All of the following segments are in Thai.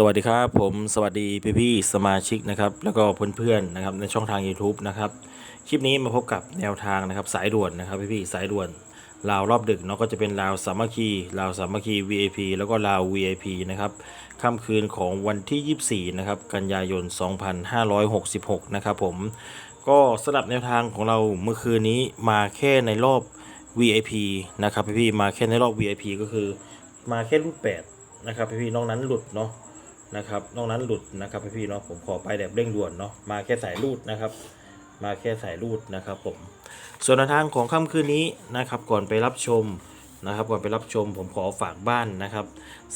สวัสดีครับ ผมสวัสดีพี่พี่ๆสมาชิกนะครับแล้วก็เพื่อนๆนะครับในช่องทาง YouTube นะครับคลิปนี้มาพบกับแนวทางนะครับสายด่วนนะครับพี่พี่ๆสายด่วนลาวรอบดึกเนาะก็จะเป็นลาวสามัคคีลาวสามัคคี VIP แล้วก็ลาว VIP นะครับค่ำคืนของวันที่ 24นะครับกันยายน 2566นะครับผมก็สำหรับแนวทางของเราเมื่อคืนนี้มาแค่ในรอบ VIP นะครับพี่พี่ๆมาแค่ในรอบ VIP ก็คือมาแค่รุ่น8นะครับพี่พี่ๆนอกนั้นหลุดเนาะ นะครับ นอกนั้นหลุดนะครับพี่ๆเนาะผมขอไปแบบเร่งด่วนเนาะมาแค่สายรูดนะครับ มาแค่สายรูดนะครับผมส่วนทางของค่ำคืนนี้นะครับ ก่อนไปรับชม นะครับก่อนไปรับชมผมขอฝากบ้านนะครับ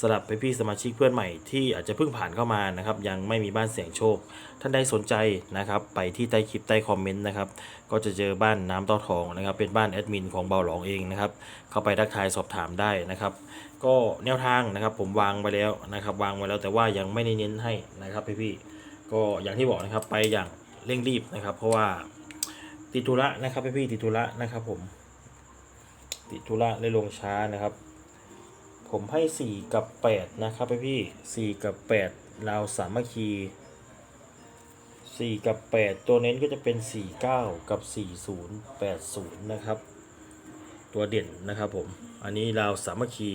สำหรับพี่ๆสมาชิกเพื่อนใหม่ที่อาจจะเพิ่งผ่านเข้ามานะครับยังไม่มีบ้านเสี่ยงโชค ท่านใดสนใจนะครับไปที่ใต้คลิปใต้คอมเมนต์นะครับก็จะเจอบ้านน้ำเต้าทองนะครับเป็นบ้านแอดมินของเบาหลองเองนะครับเข้าไปทักทายสอบถามได้นะครับก็แนวทางนะครับผมวางไปแล้วนะครับวางไว้แล้วแต่ว่ายังไม่ได้เน้นให้นะครับพี่ๆก็อย่างที่บอกนะครับไปอย่างเร่งรีบนะครับ เพราะว่าติดธุระนะครับพี่ๆติดธุระนะครับผม ติธุระเลยลงช้านะครับ ผมให้ 4 กับ 8 นะครับพี่พี่4กับ8ราสามัคคี 4 กับ 8 ตัวเน้นก็จะเป็น 49 กับ 40 80 นะครับ ตัวเด่นนะครับผม อันนี้เราสามัคคี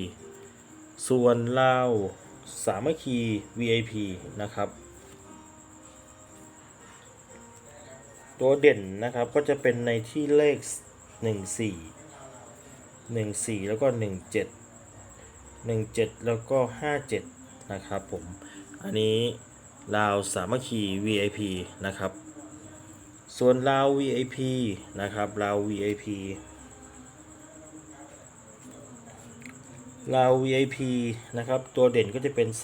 ส่วนเลาสามัคคี VIP นะครับตัวเด่นนะครับก็จะเป็นในที่เลข 14 14 แล้วก็ 17 17 แล้วก็ 57 นะครับผม อันนี้ลาวสามัคคี VIP นะครับ ส่วนลาว VIP นะครับลาว VIP ลาว VIP นะครับ ตัวเด่นก็จะเป็น 35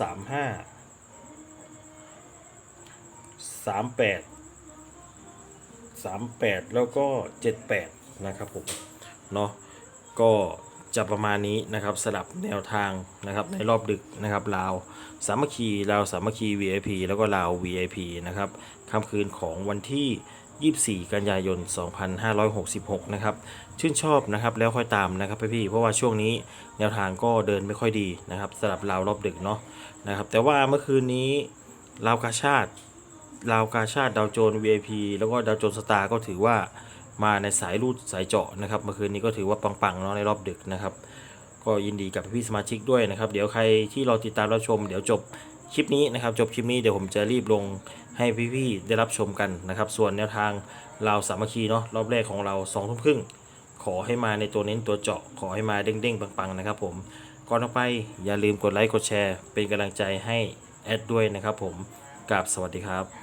38 38 แล้วก็ 78 นะครับผม เนาะ ก็จะประมาณนี้นะครับสลับแนวทางนะครับในรอบดึกนะครับลาวสามัคคีลาวสามัคคี VIP แล้วก็ลาว VIP นะครับค่ำคืนของวันที่ 24 กันยายน 2566 นะครับ ชื่นชอบนะครับแล้วค่อยตามนะครับพี่ๆเพราะว่าช่วงนี้แนวทางก็เดินไม่ค่อยดีนะครับสำหรับลาวรอบดึกเนาะนะครับ แต่ว่าเมื่อคืนนี้ลาวกาชาติลาวกาชาติดาวโจน VIP แล้วก็ดาวโจนสตาร์ก็ถือว่า มาในสายรูดสายเจาะนะครับเมื่อคืนนี้ก็ถือว่าปังๆเนาะในรอบดึกนะครับ ก็ยินดีกับพี่สมาชิกด้วยนะครับ เดี๋ยวใครที่ราติดตามรับชม เดี๋ยวจบคลิปนี้นะครับ จบคลิปนี้เดี๋ยวผมจะรีบลงให้พี่ๆได้รับชมกันนะครับ ส่วนแนวทางเราสามัคคีเนาะรอบแรกของเรา2องทุ่มครึ่งขอให้มาในตัวเน้นตัวเจาะขอให้มาเด้งๆปังๆนะครับ ผมก่อนออกไปอย่าลืมกดไลค์กดแชร์ เป็นกำลังใจให้แอดด้วยนะครับ ผมกราบสวัสดีครับ